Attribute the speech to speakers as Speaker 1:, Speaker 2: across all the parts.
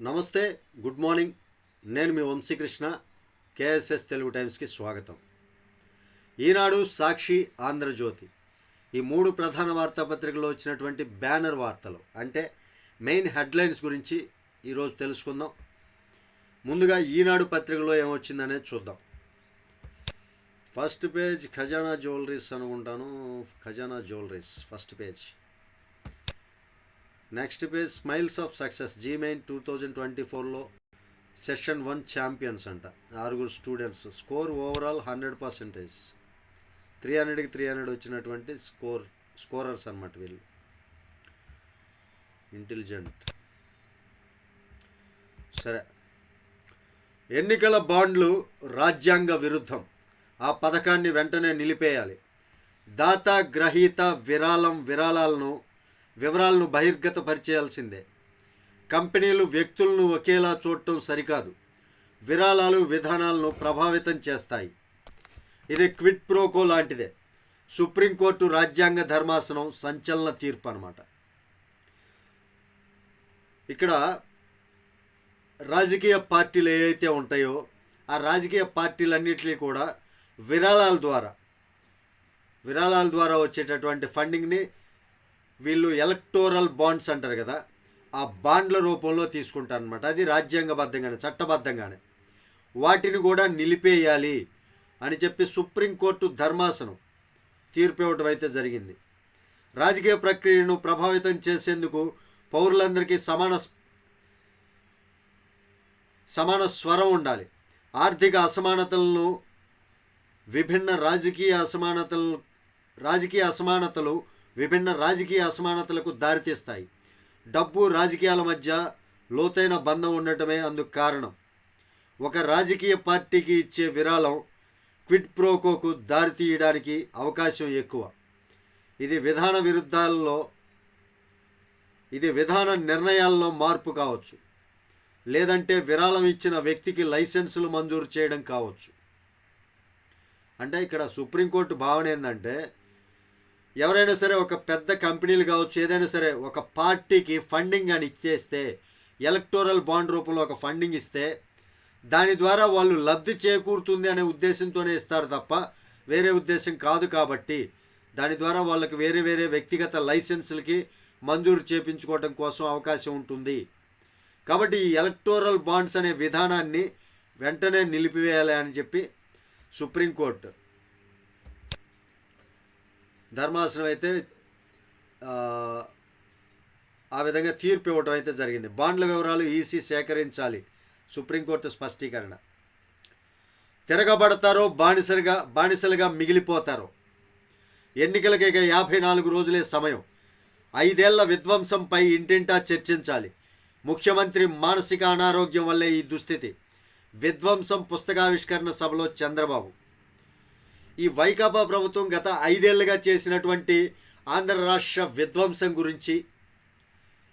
Speaker 1: నమస్తే good morning. నేను మీ వంశీకృష్ణ కేఎస్ఎస్ తెలుగు టైమ్స్కి స్వాగతం. ఈనాడు సాక్షి ఆంధ్రజ్యోతి. ఈ మూడు ప్రధాన వార్తాపత్రికల్లో వచ్చినటువంటి బ్యానర్ వార్తలు అంటే మెయిన్ హెడ్లైన్స్ గురించి ఈరోజు తెలుసుకుందాం. ముందుగా ఈనాడు పత్రికలో ఏమొచ్చిందనేది చూద్దాం. ఫస్ట్ పేజ్ ఖజానా జ్యువెలరీస్ అనుకుంటాను. Khazana jewelleries first page. Next page smiles of success JEE Main two thousand twenty ఫోర్లో సెషన్ వన్ ఛాంపియన్స్ అంట. ఆరుగురు students score overall hundred percentage three హండ్రెడ్కి త్రీ హండ్రెడ్ వచ్చినటువంటి స్కోర్ స్కోరర్స్ అనమాట వీళ్ళు. ఇంటెలిజెంట్ సరే. ఎన్నికల బాండ్లు రాజ్యాంగ విరుద్ధం. ఆ పథకాన్ని వెంటనే నిలిపేయాలి. దాత గ్రహీత విరాళం విరాళాలను వివరాలను బహిర్గతపరిచేయాల్సిందే. కంపెనీలు వ్యక్తులను ఒకేలా చూడటం సరికాదు. విరాళాలు విధానాలను ప్రభావితం చేస్తాయి. ఇది క్విట్ ప్రోకో లాంటిదే. సుప్రీంకోర్టు రాజ్యాంగ ధర్మాసనం సంచలన తీర్పు అనమాట ఇక్కడ రాజకీయ పార్టీలు ఏవైతే ఉంటాయో ఆ రాజకీయ పార్టీలన్నింటినీ కూడా విరాళాల ద్వారా విరాళాల ద్వారా వచ్చేటటువంటి ఫండింగ్ని వీళ్ళు ఎలక్టోరల్ బాండ్స్ అంటారు కదా ఆ బాండ్ల రూపంలో తీసుకుంటారు అనమాట అది రాజ్యాంగబద్ధంగానే చట్టబద్ధంగానే. వాటిని కూడా నిలిపేయాలి అని చెప్పి సుప్రీంకోర్టు ధర్మాసనం తీర్పు ఇవ్వటం అయితే జరిగింది. రాజకీయ ప్రక్రియను ప్రభావితం చేసేందుకు పౌరులందరికీ సమాన సమాన స్వరం ఉండాలి. ఆర్థిక అసమానతలను విభిన్న రాజకీయ అసమానతలను రాజకీయ అసమానతలు విభిన్న రాజకీయ అసమానతలకు దారితీస్తాయి. డబ్బు రాజకీయాల మధ్య లోతైన బంధం ఉండటమే అందుకు కారణం. ఒక రాజకీయ పార్టీకి ఇచ్చే విరాళం క్విడ్ ప్రోకోకు దారితీయడానికి అవకాశం ఎక్కువ. ఇది విధాన విరుద్ధాల్లో ఇది విధాన నిర్ణయాల్లో మార్పు కావచ్చు. లేదంటే విరాళం ఇచ్చిన వ్యక్తికి లైసెన్సులు మంజూరు చేయడం కావచ్చు. అంటే ఇక్కడ సుప్రీంకోర్టు భావన ఏంటంటే ఎవరైనా సరే ఒక పెద్ద కంపెనీలు కావచ్చు ఏదైనా సరే ఒక పార్టీకి ఫండింగ్ అని ఇచ్చేస్తే ఎలక్టోరల్ బాండ్ రూపంలో ఒక ఫండింగ్ ఇస్తే దాని ద్వారా వాళ్ళు లబ్ధి చేకూరుతుంది అనే ఉద్దేశంతోనే ఇస్తారు తప్ప వేరే ఉద్దేశం కాదు కాబట్టి దాని ద్వారా వాళ్ళకి వేరే వేరే వ్యక్తిగత లైసెన్సులకి మంజూరు చేపించుకోవడం కోసం అవకాశం ఉంటుంది. కాబట్టి ఈ ఎలక్టోరల్ బాండ్స్ అనే విధానాన్ని వెంటనే నిలిపివేయాలి అని చెప్పి సుప్రీంకోర్టు ధర్మాసనం అయితే ఆ, విధంగా తీర్పు ఇవ్వటం అయితే జరిగింది. బాండ్ల వివరాలు ఈసీ సేకరించాలి. సుప్రీంకోర్టు స్పష్టీకరణ. తిరగబడతారో బానిసలుగా బానిసలుగా మిగిలిపోతారో. ఎన్నికలకి ఇక యాభై నాలుగు రోజులే సమయం. ఐదేళ్ళ విధ్వంసంపై ఇంటింటా చర్చించాలి. ముఖ్యమంత్రి మానసిక అనారోగ్యం వల్లే ఈ దుస్థితి. విధ్వంసం పుస్తకావిష్కరణ సభలో చంద్రబాబు. ఈ వైకాపా ప్రభుత్వం గత ఐదేళ్ళుగా చేసినటువంటి ఆంధ్ర రాష్ట్ర విధ్వంసం గురించి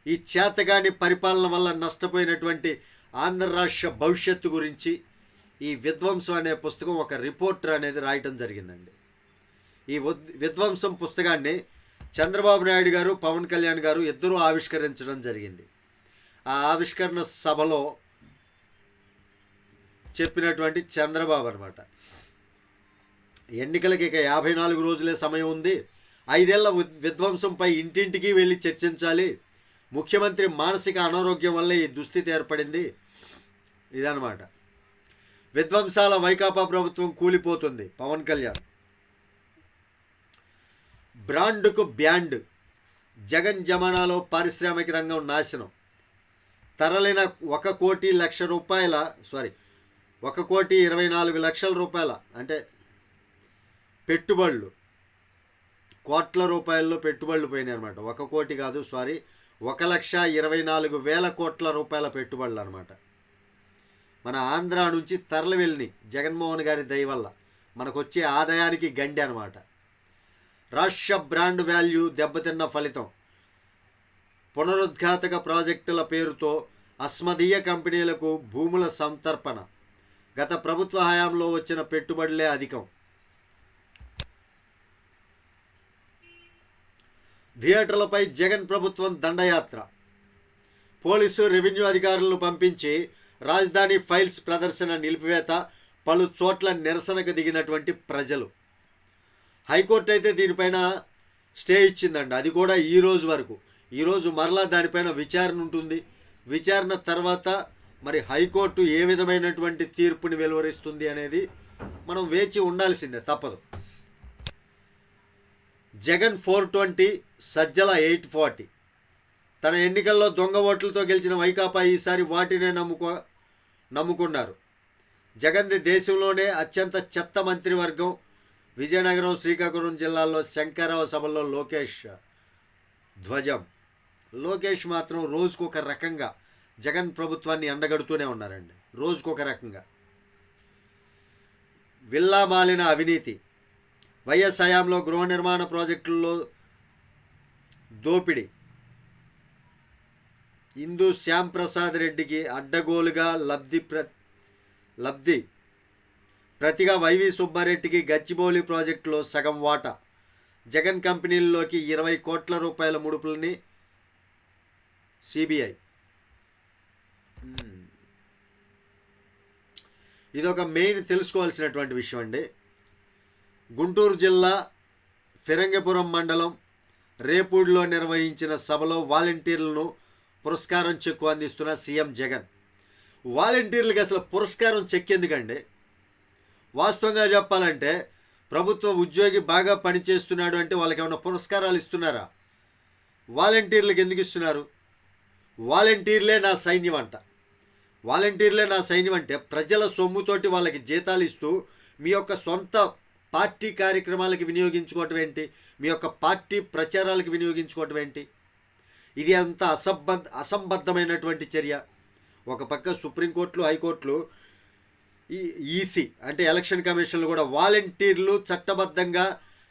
Speaker 1: ఈ చేతగాని పరిపాలన వల్ల నష్టపోయినటువంటి ఆంధ్ర రాష్ట్ర భవిష్యత్తు గురించి ఈ విధ్వంసం అనే పుస్తకం ఒక రిపోర్టర్ అనేది రాయటం జరిగిందండి. ఈ విధ్వంసం పుస్తకాన్ని చంద్రబాబు నాయుడు గారు పవన్ కళ్యాణ్ గారు ఇద్దరూ ఆవిష్కరించడం జరిగింది. ఆ ఆవిష్కరణ సభలో చెప్పినటువంటి చంద్రబాబు అనమాట ఎన్నికలకి ఇక యాభై నాలుగు రోజులే సమయం ఉంది. ఐదేళ్ళ విధ్వంసంపై ఇంటింటికి వెళ్ళి చర్చించాలి. ముఖ్యమంత్రి మానసిక అనారోగ్యం వల్ల ఈ దుస్థితి ఏర్పడింది. ఇదనమాట విధ్వంసాల వైకాపా ప్రభుత్వం కూలిపోతుంది. పవన్ కళ్యాణ్. బ్రాండ్కు బ్యాండ్. జగన్ జమానాలో పారిశ్రామిక రంగం నాశనం. తరలిన ఒక కోటి లక్ష రూపాయల సారీ ఒక కోటి ఇరవై నాలుగు లక్షల రూపాయల అంటే పెట్టుబడులు. కోట్ల రూపాయల్లో పెట్టుబడులు పోయినాయి అనమాట ఒక కోటి కాదు సారీ ఒక లక్ష ఇరవై నాలుగు వేల కోట్ల రూపాయల పెట్టుబడులు అనమాట మన ఆంధ్ర నుంచి తరలి వెళ్ళినాయి జగన్మోహన్ గారి దయ వల్ల. మనకు వచ్చే ఆదాయానికి గండి అనమాట రాష్ట్ర బ్రాండ్ వాల్యూ దెబ్బతిన్న ఫలితం. పునరుద్ఘాతక ప్రాజెక్టుల పేరుతో అస్మదీయ కంపెనీలకు భూముల సంతర్పణ. గత ప్రభుత్వ హయాంలో వచ్చిన పెట్టుబడులే అధికం. థియేటర్లపై జగన్ ప్రభుత్వం దండయాత్ర. పోలీసు రెవెన్యూ అధికారులను పంపించి రాజధాని ఫైల్స్ ప్రదర్శన నిలిపివేత పలు చోట్ల నిరసనకు దిగినటువంటి ప్రజలు. హైకోర్టు అయితే దీనిపైన స్టే ఇచ్చిందండి. అది కూడా ఈ రోజు వరకు. ఈరోజు మరలా దానిపైన విచారణ ఉంటుంది. విచారణ తర్వాత మరి హైకోర్టు ఏ విధమైనటువంటి తీర్పుని వెలువరిస్తుంది అనేది మనం వేచి ఉండాల్సిందే తప్పదు. Jagan four twenty Sajjala eight forty. తన ఎన్నికల్లో దొంగ ఓట్లతో గెలిచిన వైకాపా ఈసారి వాటినే నమ్ముకో నమ్ముకున్నారు. జగన్ది దేశంలోనే అత్యంత చెత్త మంత్రివర్గం. విజయనగరం శ్రీకాకుళం జిల్లాలో శంకరరావు సభలో లోకేష్ ధ్వజం. లోకేష్ మాత్రం రోజుకొక రకంగా జగన్ ప్రభుత్వాన్ని ఎండగడుతూనే ఉన్నారండి. రోజుకొక రకంగా. విల్లా మాలిన అవినీతి. వైఎస్ హయాంలో గృహ నిర్మాణ ప్రాజెక్టుల్లో దోపిడీ. ఇందు శ్యామ్ ప్రసాద్ రెడ్డికి అడ్డగోలుగా లబ్ధి ప్ర లబ్ధి. ప్రతిగా వైవి సుబ్బారెడ్డికి గచ్చిబౌలి ప్రాజెక్టులో సగం వాటా. జగన్ కంపెనీల్లోకి ఇరవై కోట్ల రూపాయల ముడుపులని సిబిఐ. ఇదొక మెయిన్ తెలుసుకోవాల్సినటువంటి విషయం అండి. గుంటూరు జిల్లా ఫిరంగపురం మండలం రేపూడిలో నిర్వహించిన సభలో వాలంటీర్లను పురస్కారం చెక్కు అందిస్తున్న సీఎం జగన్. వాలంటీర్లకు అసలు పురస్కారం చెక్ ఎందుకండి వాస్తవంగా చెప్పాలంటే ప్రభుత్వ ఉద్యోగి బాగా పనిచేస్తున్నాడు అంటే వాళ్ళకి ఏమైనా పురస్కారాలు ఇస్తున్నారా? వాలంటీర్లకు ఎందుకు ఇస్తున్నారు? వాలంటీర్లే నా సైన్యం అంట. వాలంటీర్లే నా సైన్యం అంటే ప్రజల సొమ్ముతోటి వాళ్ళకి జీతాలు ఇస్తూ మీ యొక్క సొంత పార్టీ కార్యక్రమాలకు వినియోగించుకోవటం ఏంటి? మీ యొక్క పార్టీ ప్రచారాలకు వినియోగించుకోవటం ఏంటి? ఇది అంత అసంబద్ధ అసంబద్ధమైనటువంటి చర్య. ఒక పక్క సుప్రీంకోర్టులు హైకోర్టులు ఈ ఈసీ అంటే ఎలక్షన్ కమిషన్లు కూడా వాలంటీర్లు చట్టబద్ధంగా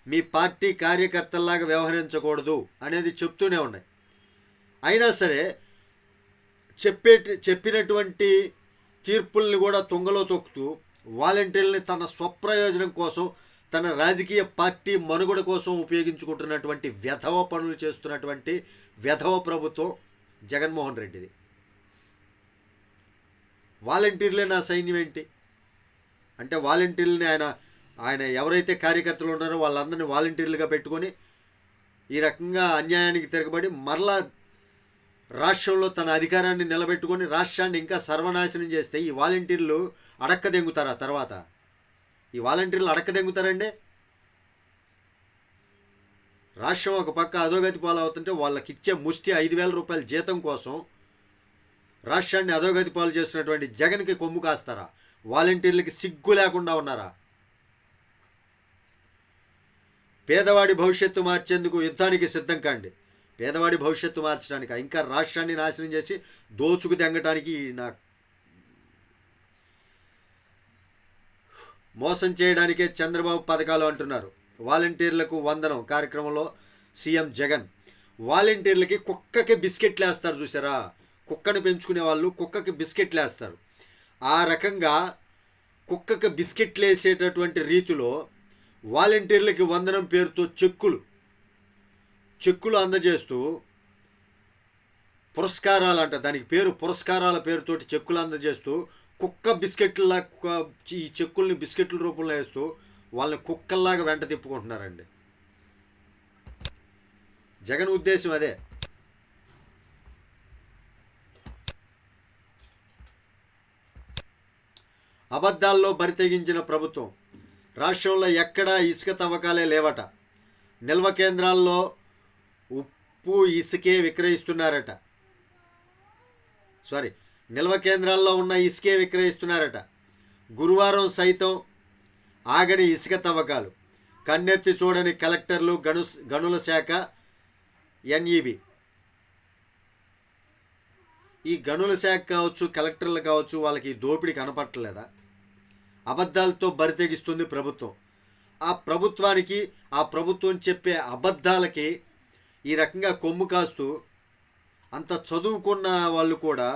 Speaker 1: మీ పార్టీ కార్యకర్తల్లాగా వ్యవహరించకూడదు అనేది చెప్తూనే ఉన్నాయి. అయినా సరే చెప్పే చెప్పినటువంటి తీర్పుల్ని కూడా తుంగలో తొక్కుతూ వాలంటీర్ని తన స్వప్రయోజనం కోసం తన రాజకీయ పార్టీ మనుగడ కోసం ఉపయోగించుకుంటున్నటువంటి వ్యధవ పనులు చేస్తున్నటువంటి వ్యధవ ప్రభుత్వం జగన్మోహన్ రెడ్డిది. వాలంటీర్లే నా సైన్యం ఏంటి? అంటే వాలంటీర్లని ఆయన ఆయన ఎవరైతే కార్యకర్తలు ఉన్నారో వాళ్ళందరినీ వాలంటీర్లుగా పెట్టుకొని ఈ రకంగా అన్యాయానికి తిరగబడి మరలా రాష్ట్రంలో తన అధికారాన్ని నిలబెట్టుకొని రాష్ట్రాన్ని ఇంకా సర్వనాశనం చేస్తే ఈ వాలంటీర్లు అడక్క దెంగుతారా తర్వాత. ఈ వాలంటీర్లు అడక్కదెంగుతారండి? రాష్ట్రం ఒక పక్క అధోగతి పాలవుతుంటే వాళ్ళకి ఇచ్చే ముష్టి ఐదు వేల రూపాయల జీతం కోసం రాష్ట్రాన్ని అధోగతి పాలు చేస్తున్నటువంటి జగన్కి కొమ్ము కాస్తారా? వాలంటీర్లకి సిగ్గు లేకుండా ఉన్నారా? పేదవాడి భవిష్యత్తు మార్చేందుకు యుద్ధానికి సిద్ధం కాండి. పేదవాడి భవిష్యత్తు మార్చడానికి? ఇంకా రాష్ట్రాన్ని నాశనం చేసి దోచుకు తెంగటానికి నా మోసం చేయడానికే చంద్రబాబు పథకాలు అంటున్నారు. వాలంటీర్లకు వందనం కార్యక్రమంలో సీఎం జగన్. వాలంటీర్లకి కుక్కకి బిస్కెట్లు వేస్తారు చూసారా కుక్కను పెంచుకునే వాళ్ళు కుక్కకి బిస్కెట్లు వేస్తారు ఆ రకంగా కుక్కకి బిస్కెట్లు వేసేటటువంటి రీతిలో వాలంటీర్లకి వందనం పేరుతో చెక్కులు చెక్కులు అందజేస్తూ పురస్కారాలు అంట దానికి పేరు పురస్కారాల పేరుతోటి చెక్కులు అందజేస్తూ కుక్క బిస్కెట్ల ఈ చెక్కుల్ని బిస్కెట్ల రూపంలో వేస్తూ వాళ్ళని కుక్కల్లాగా వెంట తిప్పుకుంటున్నారండి. జగన్ ఉద్దేశం అదే. అబద్ధాల్లో బరితెగించిన ప్రభుత్వం. రాష్ట్రంలో ఎక్కడా ఇసుక తవ్వకాలే లేవట. నిల్వ కేంద్రాల్లో ఉప్పు ఇసుకే విక్రయిస్తున్నారట. సారీ నిల్వ కేంద్రాల్లో ఉన్న ఇసుకే విక్రయిస్తున్నారట. గురువారం సైతం ఆగని ఇసుక తవ్వకాలు. కన్నెత్తి చూడని కలెక్టర్లు గను గనుల శాఖ ఎన్ఈబి ఈ గనుల శాఖ కావచ్చు కలెక్టర్లు కావచ్చు వాళ్ళకి ఈ దోపిడీ కనపట్టలేదా? అబద్ధాలతో బరితెగిస్తుంది ప్రభుత్వం. ఆ ప్రభుత్వానికి ఆ ప్రభుత్వం చెప్పే అబద్ధాలకి ఈ రకంగా కొమ్ము కాస్తూ అంత చదువుకున్న వాళ్ళు కూడా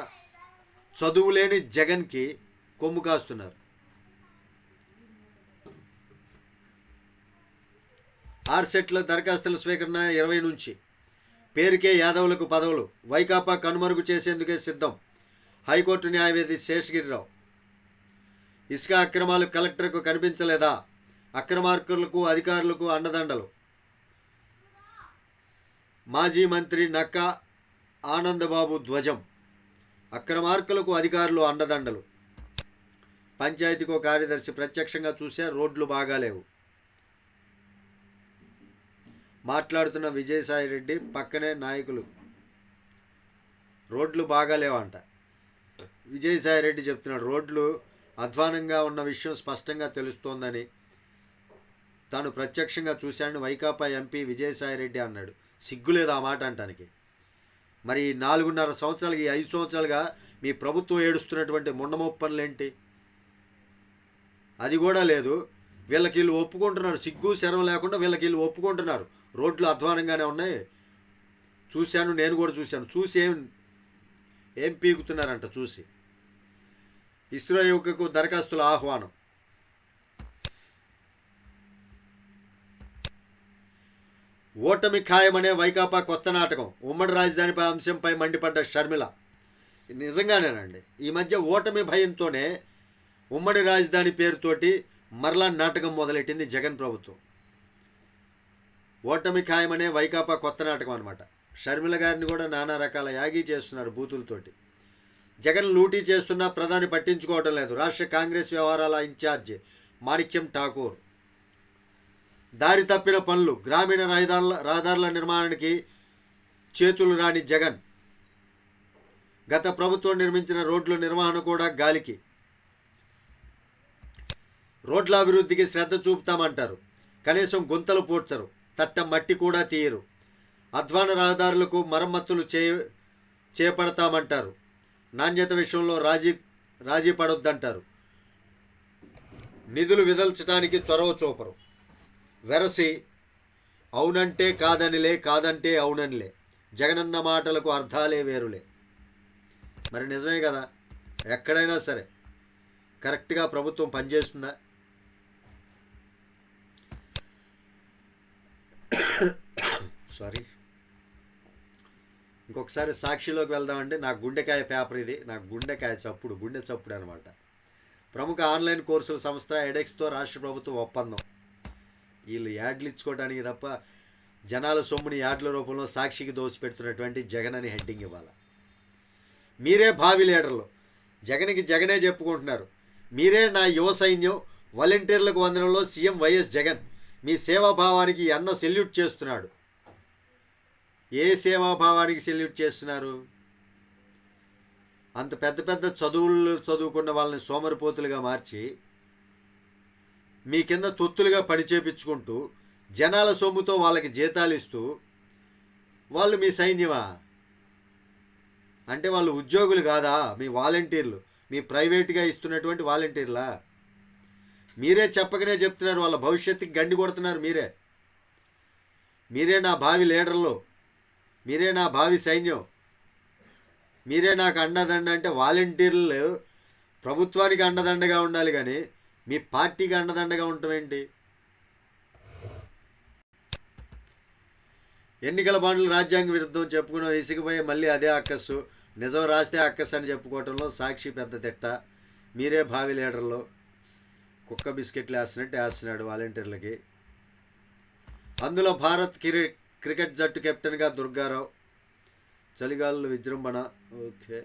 Speaker 1: చదువు లేని జగన్కి కొమ్ము కాస్తున్నారు. ఆర్సెట్ల దరఖాస్తుల స్వీకరణ ఇరవై నుంచి. పేరుకే యాదవులకు పదవులు. వైకాపా కనుమరుగు చేసేందుకే సిద్ధం. హైకోర్టు న్యాయవాది శేషగిరిరావు. ఇసుక అక్రమాలు కలెక్టర్కు కనిపించలేదా? అక్రమార్కులకు అధికారులకు అండదండలు. మాజీ మంత్రి నక్క ఆనందబాబు ధ్వజం. అక్రమార్కులకు అధికారులు అండదండలు. పంచాయతీకో కార్యదర్శి ప్రత్యక్షంగా చూసే రోడ్లు బాగాలేవు. మాట్లాడుతున్న విజయసాయి రెడ్డి పక్కనే నాయకులు. రోడ్లు బాగాలేవంట. విజయసాయి రెడ్డి చెప్తున్నాడు రోడ్లు అధ్వానంగా ఉన్న విషయం స్పష్టంగా తెలుస్తోందని తాను ప్రత్యక్షంగా చూశాను వైకాపా ఎంపీ విజయసాయి రెడ్డి అన్నాడు. సిగ్గులేదు ఆ మాట అంటానికి? మరి నాలుగున్నర సంవత్సరాలకి ఐదు సంవత్సరాలుగా మీ ప్రభుత్వం ఏడుస్తున్నటువంటి ముండమొప్పనులేంటి అది కూడా లేదు. వీళ్ళకి వీళ్ళు ఒప్పుకుంటున్నారు. సిగ్గు శరం లేకుండా వీళ్ళకి వీళ్ళు ఒప్పుకుంటున్నారు. రోడ్లు అధ్వానంగానే ఉన్నాయి. చూశాను నేను కూడా చూశాను. చూసి ఏం ఏం పీకుతున్నారంట చూసి. ఇస్రో యువకకు దరఖాస్తుల ఆహ్వానం. ఓటమి ఖాయమనే వైకాపా కొత్త నాటకం. ఉమ్మడి రాజధానిపై అంశంపై మండిపడ్డ షర్మిల. నిజంగానేనండి ఈ మధ్య ఓటమి భయంతోనే ఉమ్మడి రాజధాని పేరుతోటి మరలా నాటకం మొదలెట్టింది జగన్ ప్రభుత్వం. ఓటమి ఖాయమనే వైకాపా కొత్త నాటకం అనమాట షర్మిల గారిని కూడా నానా రకాల యాగి చేస్తున్నారు బూతులతోటి. జగన్ లూటీ చేస్తున్నా ప్రధాని పట్టించుకోవటం లేదు. రాష్ట్ర కాంగ్రెస్ వ్యవహారాల ఇన్ఛార్జి మాణిక్యం ఠాకూర్. దారి తప్పిన పనులు గ్రామీణ రహదారుల రహదారుల నిర్మాణానికి చేతులు రాని జగన్. గత ప్రభుత్వం నిర్మించిన రోడ్ల నిర్వహణ కూడా గాలికి. రోడ్ల అభివృద్ధికి శ్రద్ధ చూపుతామంటారు. కనీసం గుంతలు పూడ్చరు. తట్ట మట్టి కూడా తీయరు. అధ్వాన రహదారులకు మరమ్మతులు చే చేపడతామంటారు. నాణ్యత విషయంలో రాజీ రాజీ పడొద్దంటారు. నిధులు విదల్చడానికి చొరవ చూపరు. వెరసి అవునంటే కాదనిలే కాదంటే అవుననిలే. జగనన్న మాటలకు అర్థాలే వేరులే. మరి నిజమే కదా? ఎక్కడైనా సరే. కరెక్ట్గా ప్రభుత్వం పనిచేస్తుందా? సారీ. ఇంకొకసారి సాక్షిలోకి వెళ్దామంటే నా గుండెకాయ పేపర్ ఇది. నా గుండెకాయ చప్పుడు గుండె చప్పుడు అనమాట ప్రముఖ ఆన్లైన్ కోర్సుల సంస్థ ఎడెక్స్తో రాష్ట్ర ప్రభుత్వం ఒప్పందం. వీళ్ళు యాడ్లు ఇచ్చుకోవడానికి తప్ప జనాల సొమ్ముని యాడ్ల రూపంలో సాక్షికి దోచిపెడుతున్నటువంటి జగన్ అని హెడ్డింగ్ ఇవ్వాలి. మీరే భావి లీడర్లు. జగన్కి జగనే చెప్పుకుంటున్నారు. మీరే నా యువ సైన్యం వాలంటీర్లకు వందనంలో సీఎం వైఎస్ జగన్. మీ సేవాభావానికి అన్న సెల్యూట్ చేస్తున్నాడు. ఏ సేవాభావానికి సెల్యూట్ చేస్తున్నారు? అంత పెద్ద పెద్ద చదువులు చదువుకున్న వాళ్ళని సోమరిపోతులుగా మార్చి మీ కింద తొత్తులుగా పని చేపించుకుంటూ జనాల సొమ్ముతో వాళ్ళకి జీతాలు ఇస్తూ వాళ్ళు మీ సైన్యమా? అంటే వాళ్ళు ఉద్యోగులు కాదా? మీ వాలంటీర్లు మీ ప్రైవేట్గా ఇస్తున్నటువంటి వాలంటీర్లా? మీరే చెప్పకనే చెప్తున్నారు వాళ్ళ భవిష్యత్తుకి గండి కొడుతున్నారు మీరే. మీరే నా భావి లీడర్లు మీరే నా భావి సైన్యం మీరే నాకు అండదండ అంటే వాలంటీర్లు ప్రభుత్వానికి అండదండగా ఉండాలి కానీ మీ పార్టీకి అండదండగా ఉండటం ఎన్నికల బాండ్లు రాజ్యాంగ విరుద్ధం చెప్పుకున్న ఇసుకుపోయి మళ్ళీ అదే అక్కస్సు నిజం రాస్తే అక్కస్ అని చెప్పుకోవటంలో సాక్షి పెద్ద తిట్ట. మీరే భావి లీడర్లు. కుక్క బిస్కెట్లు వేస్తున్నట్టు వేస్తున్నాడు వాలంటీర్లకి. అందులో భారత్ క్రి క్రికెట్ జట్టు కెప్టెన్గా దుర్గారావు. చలిగాలు విజృంభణ. ఓకే.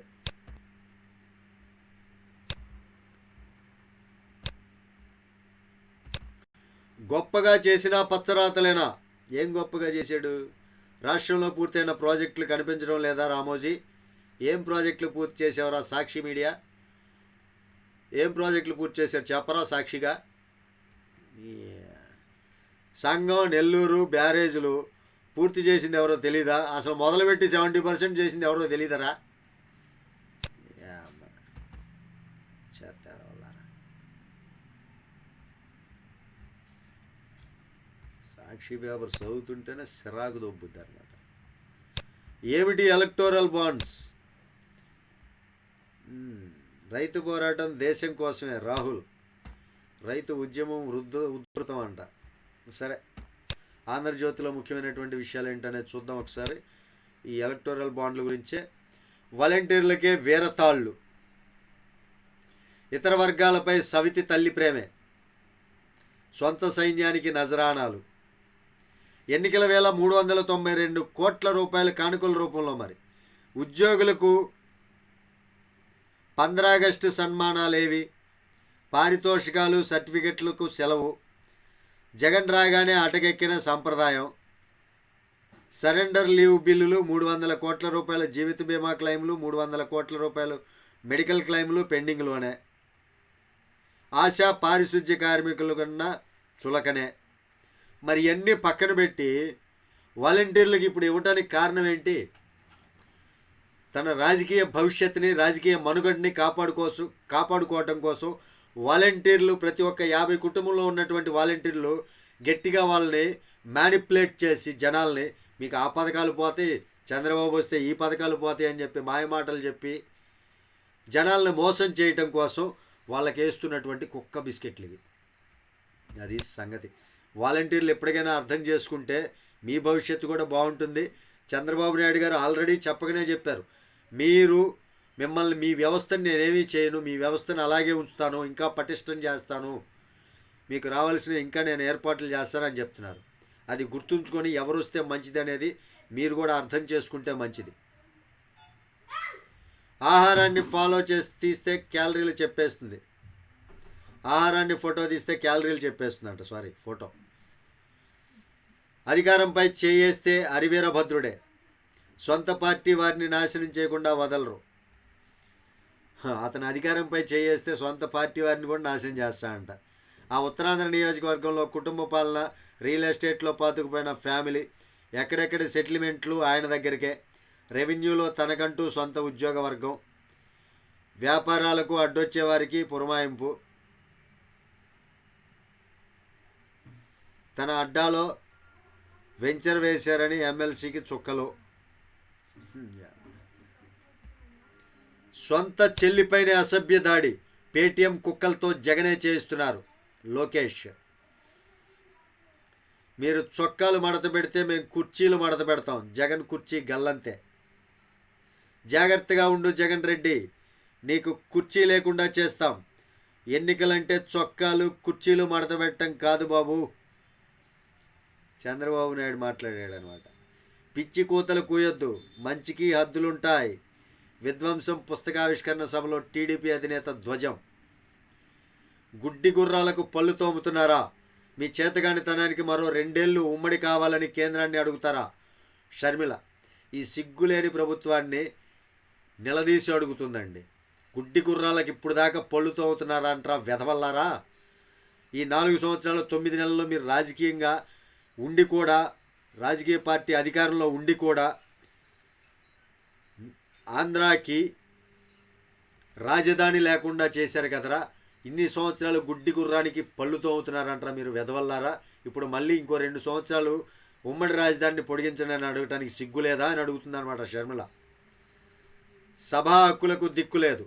Speaker 1: గొప్పగా చేసినా పచ్చరాతలేనా? ఏం గొప్పగా చేశాడు? రాష్ట్రంలో పూర్తయిన ప్రాజెక్టులు కనిపించడం లేదా రామోజీ? ఏం ప్రాజెక్టులు పూర్తి చేసేవరా సాక్షి మీడియా? ఏం ప్రాజెక్టులు పూర్తి చేశారు చెప్పరా సాక్షిగా? సంఘం నెల్లూరు బ్యారేజీలు పూర్తి చేసింది ఎవరో తెలీదా? అసలు మొదలుపెట్టి సెవెంటీ పర్సెంట్ చేసింది ఎవరో తెలీదరా? సాక్షి పేపర్ చదువుతుంటేనే సిరాకు దొబ్బుద్ది అనమాట ఏమిటి ఎలక్టోరల్ బాండ్స్? రైతు పోరాటం దేశం కోసమే రాహుల్. రైతు ఉద్యమం వృద్ధ ఉధృతం అంట. సరే ఆంధ్రజ్యోతిలో ముఖ్యమైనటువంటి విషయాలు ఏంటనేది చూద్దాం ఒకసారి. ఈ ఎలక్టోరల్ బాండ్ల గురించే. వాలంటీర్లకే వీరతాళ్ళు. ఇతర వర్గాలపై సవితి తల్లి ప్రేమే. సొంత సైన్యానికి నజరానాలు. ఎన్నికల వేళ మూడు వందల తొంభై రెండు కోట్ల రూపాయల కానుకల రూపంలో మరి. ఉద్యోగులకు పంద్రాగస్టు సన్మానాలేవి. పారితోషికాలు సర్టిఫికెట్లకు సెలవు. జగన్ రాగానే అటకెక్కిన సంప్రదాయం. సరెండర్ లీవ్ బిల్లులు మూడు వందల కోట్ల రూపాయల జీవిత బీమా క్లెయిమ్లు మూడు వందల కోట్ల రూపాయలు మెడికల్ క్లెయిమ్లు పెండింగ్లోనే. ఆశా పారిశుధ్య కార్మికుల కన్నా చులకనే. మరి ఇవన్నీ పక్కన పెట్టి వాలంటీర్లకు ఇప్పుడు ఇవ్వటానికి కారణం ఏంటి? తన రాజకీయ భవిష్యత్తుని రాజకీయ మనుగడని కాపాడుకోసం కాపాడుకోవటం కోసం వాలంటీర్లు ప్రతి ఒక్క యాభై కుటుంబంలో ఉన్నటువంటి వాలంటీర్లు గట్టిగా వాళ్ళని మ్యానిపులేట్ చేసి జనాల్ని మీకు ఆ పథకాలు పోతాయి చంద్రబాబు వస్తే ఈ పథకాలు పోతాయి అని చెప్పి మాయమాటలు చెప్పి జనాల్ని మోసం చేయటం కోసం వాళ్ళకి వేస్తున్నటువంటి కుక్క బిస్కెట్లు ఇవి అది సంగతి. వాలంటీర్లు ఎప్పటికైనా అర్థం చేసుకుంటే మీ భవిష్యత్తు కూడా బాగుంటుంది. చంద్రబాబు నాయుడు గారు ఆల్రెడీ చెప్పగానే చెప్పారు. మీరు మిమ్మల్ని మీ వ్యవస్థని నేనేమీ చేయను మీ వ్యవస్థను అలాగే ఉంచుతాను ఇంకా పటిష్టం చేస్తాను. మీకు రావాల్సిన ఇంకా నేను ఏర్పాట్లు చేస్తానని చెప్తున్నారు. అది గుర్తుంచుకొని ఎవరు వస్తే మంచిది అనేది మీరు కూడా అర్థం చేసుకుంటే మంచిది. ఆహారాన్ని ఫాలో చేసి తీస్తే క్యాలరీలు చెప్పేస్తుంది. ఆహారాన్ని ఫోటో తీస్తే క్యాలరీలు చెప్పేస్తుందంట సారీ ఫోటో. అధికారంపై చేయేస్తే అరివీరభద్రుడే. సొంత పార్టీ వారిని నాశనం చేయకుండా వదలరు. అతను అధికారంపై చేయేస్తే సొంత పార్టీ వారిని కూడా నాశనం చేస్తాడంట. ఆ ఉత్తరాంధ్ర నియోజకవర్గంలో కుటుంబ పాలన రియల్ ఎస్టేట్లో పాతుకుపోయిన ఫ్యామిలీ ఎక్కడెక్కడ సెటిల్మెంట్లు ఆయన దగ్గరికే. రెవెన్యూలో తనకంటూ సొంత ఉద్యోగ వర్గం. వ్యాపారాలకు అడ్డొచ్చేవారికి పురమాయింపు. తన అడ్డాలో వెంచర్ వేశారని ఎమ్మెల్సీకి చుక్కలు. సొంత చెల్లిపైన అసభ్య దాడి. పేటీఎం కుక్కలతో జగనే చేయిస్తున్నారు. లోకేష్. మీరు చొక్కాలు మడత పెడితే మేము కుర్చీలు మడత పెడతాం. జగన్ కుర్చీ గల్లంతే. జాగ్రత్తగా ఉండు జగన్ రెడ్డి. నీకు కుర్చీ లేకుండా చేస్తాం. ఎన్నికలంటే చొక్కాలు కుర్చీలు మడత పెట్టడం కాదు బాబు. చంద్రబాబు నాయుడు మాట్లాడాడు అనమాట పిచ్చి కూతలు కూయొద్దు మంచికి హద్దులుంటాయి. విధ్వంసం పుస్తకావిష్కరణ సభలో టీడీపీ అధినేత ధ్వజం. గుడ్డి గుర్రాలకు పళ్ళు తోముతున్నారా? మీ చేతగానితనానికి మరో రెండేళ్ళు ఉమ్మడి కావాలని కేంద్రాన్ని అడుగుతారా? షర్మిల ఈ సిగ్గులేని ప్రభుత్వాన్ని నిలదీసి అడుగుతుందండి. గుడ్డి గుర్రాలకు ఇప్పుడు దాకా పళ్ళు తోముతున్నారా అంటారా వెధవల్లారా? ఈ నాలుగు సంవత్సరాలు తొమ్మిది నెలల్లో మీరు రాజకీయంగా ఉండి కూడా రాజకీయ పార్టీ అధికారంలో ఉండి కూడా ఆంధ్రాకి రాజధాని లేకుండా చేశారు కదరా. ఇన్ని సంవత్సరాలు గుడ్డి గుర్రానికి పళ్ళు తోముతున్నారంటారా మీరు వెదవల్లారా? ఇప్పుడు మళ్ళీ ఇంకో రెండు సంవత్సరాలు ఉమ్మడి రాజధానిని పొడిగించండి అని అడగటానికి సిగ్గు లేదా అని అడుగుతుందన్నమాట షర్మిల సభా హక్కులకు దిక్కు లేదు.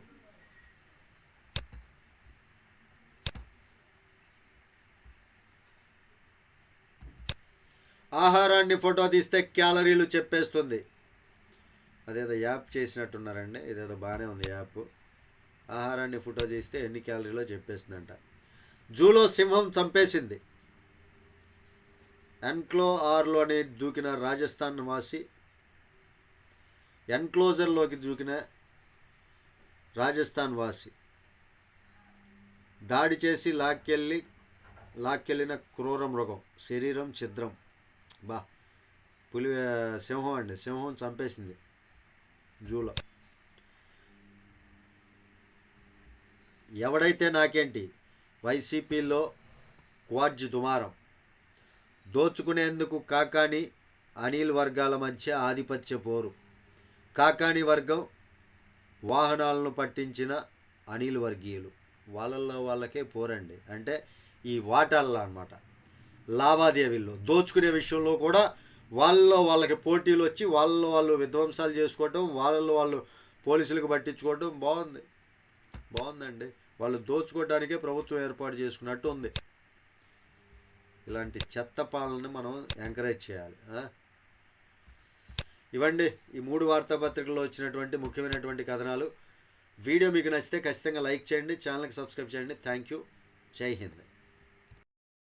Speaker 1: ఆహారాన్ని ఫోటో తీస్తే క్యాలరీలు చెప్పేస్తుంది. అదేదో యాప్ చేసినట్టున్నారండి. ఇదేదో బాగానే ఉంది యాప్. ఆహారాన్ని ఫోటో తీస్తే ఎన్ని క్యాలరీలో చెప్పేస్తుందంట. జూలో సింహం చంపేసింది. ఎన్క్లో ఆర్లోని దూకిన రాజస్థాన్ వాసి ఎన్క్లోజర్లోకి దూకిన రాజస్థాన్ వాసి దాడి చేసి లాక్కెళ్ళి లాక్కెళ్ళిన క్రూర మృగం శరీరం ఛిద్రం. బా. పులి సింహం అండి. సింహం చంపేసింది. జూలో. ఎవడైతే నాకేంటి? వైసీపీలో క్వాడ్జ్ దుమారం. దోచుకునేందుకు కాకాని అనిల్ వర్గాల మధ్య ఆధిపత్య పోరు. కాకాని వర్గం వాహనాలను పట్టించిన అనిల్ వర్గీయులు. వాళ్ళల్లో వాళ్ళకే పోరండి. అంటే ఈ వాటాల్లో అన్నమాట. లావాదేవీల్లో దోచుకునే విషయంలో కూడా వాళ్ళలో వాళ్ళకి పోటీలు వచ్చి వాళ్ళ వాళ్ళు విధ్వంసాలు చేసుకోవటం వాళ్ళలో వాళ్ళు పోలీసులకు పట్టించుకోవటం బాగుంది. బాగుందండి. వాళ్ళు దోచుకోవడానికే ప్రభుత్వం ఏర్పాటు చేసుకున్నట్టు ఉంది. ఇలాంటి చెత్త పాలనని మనం ఎంకరేజ్ చేయాలి. ఇవ్వండి ఈ మూడు వార్తాపత్రికల్లో వచ్చినటువంటి ముఖ్యమైనటువంటి కథనాలు. వీడియో మీకు నచ్చితే ఖచ్చితంగా లైక్ చేయండి ఛానల్కి సబ్స్క్రైబ్ చేయండి. Thank you. జై హింద్.